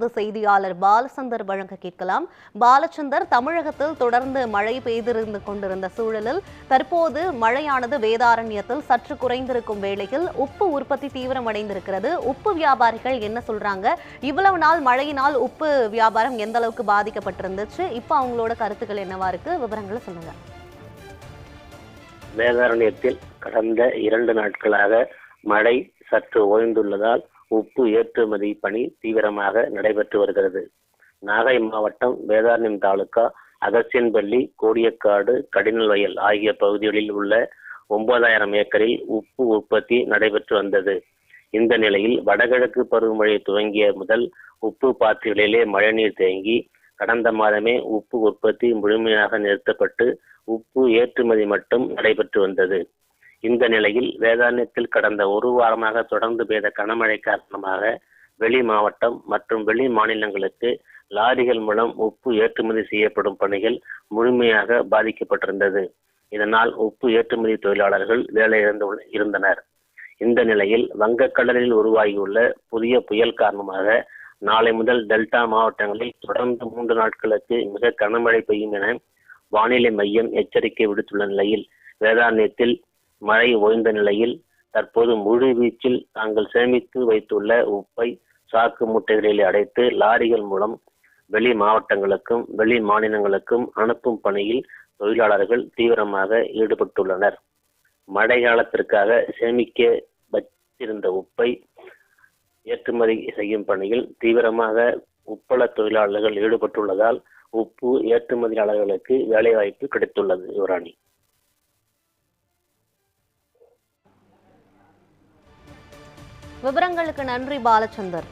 செய்தியாளர் பாலச்சந்தர் வழங்க கேட்கலாம். பாலச்சந்தர் தமிழகத்தில் தொடர்ந்து மழை பெய்திருந்து கொண்டிருந்த சூழலில் தற்போது மழையானது வேதாரண்யத்தில் சற்று குறைந்திருக்கும் வேளையில் உப்பு உற்பத்தி தீவிரமடைந்திருக்கிறது. உப்பு வியாபாரிகள் என்ன சொல்றாங்க? இவ்வளவு நாள் மழையினால் உப்பு வியாபாரம் எந்த அளவுக்கு பாதிக்கப்பட்டிருந்துச்சு? இப்போ அவங்களோட கருத்துக்கள் என்னவா இருக்கு? விவரங்களை சொல்லுங்க. வேதாரண்யத்தில் கடந்த இரண்டு நாட்களாக மழை சற்று ஓய்ந்துள்ளதால் உப்பு ஏற்றுமதி பணி தீவிரமாக நடைபெற்று வருகிறது. நாகை மாவட்டம் வேதாரண்யம் தாலுகா அகசியன்பள்ளி கோடியக்காடு கடினல் வயல் ஆகிய பகுதிகளில் உள்ள ஒன்பதாயிரம் ஏக்கரில் உப்பு உற்பத்தி நடைபெற்று வந்தது. இந்த நிலையில் வடகிழக்கு பருவமழை துவங்கிய முதல் உப்பு பாத்திகளிலே மழைநீர் தேங்கி கடந்த மாதமே உப்பு உற்பத்தி முழுமையாக நிறுத்தப்பட்டு உப்பு ஏற்றுமதி மட்டும் நடைபெற்று வந்தது. இந்த நிலையில் வேதாந்தத்தில் கடந்த ஒரு வாரமாக தொடர்ந்து பெய்த கனமழை காரணமாக வெளி மாவட்டம் மற்றும் வெளி மாநிலங்களுக்கு லாரிகள் மூலம் உப்பு ஏற்றுமதி செய்யப்படும் பணிகள் முழுமையாக பாதிக்கப்பட்டிருந்தது. இதனால் உப்பு ஏற்றுமதி தொழிலாளர்கள் வேலை இழந்து இருந்தனர். இந்த நிலையில் வங்கக்கடலில் உருவாகியுள்ள புதிய புயல் காரணமாக நாளை முதல் டெல்டா மாவட்டங்களில் தொடர்ந்து மூன்று நாட்களுக்கு மிக கனமழை பெய்யும் என வானிலை மையம் எச்சரிக்கை விடுத்துள்ள நிலையில் வேதாரண்யத்தில் மழை ஓய்ந்த நிலையில் தற்போது முழு வீச்சில் தாங்கள் சேமித்து வைத்துள்ள உப்பை சாக்கு மூட்டைகளில் அடைத்து லாரிகள் மூலம் வெளி மாவட்டங்களுக்கும் வெளி மாநிலங்களுக்கும் அனுப்பும் பணியில் தொழிலாளர்கள் தீவிரமாக ஈடுபட்டுள்ளனர். மழை காலத்திற்காக சேமிக்க வச்சிருந்த உப்பை ஏற்றுமதி செய்யும் பணியில் தீவிரமாக உப்பள தொழிலாளர்கள் ஈடுபட்டுள்ளதால் உப்பு ஏற்றுமதியாளர்களுக்கு வேலைவாய்ப்பு கிடைத்துள்ளது யுவராணி. விவரங்களுக்கு நன்றி பாலச்சந்தர்.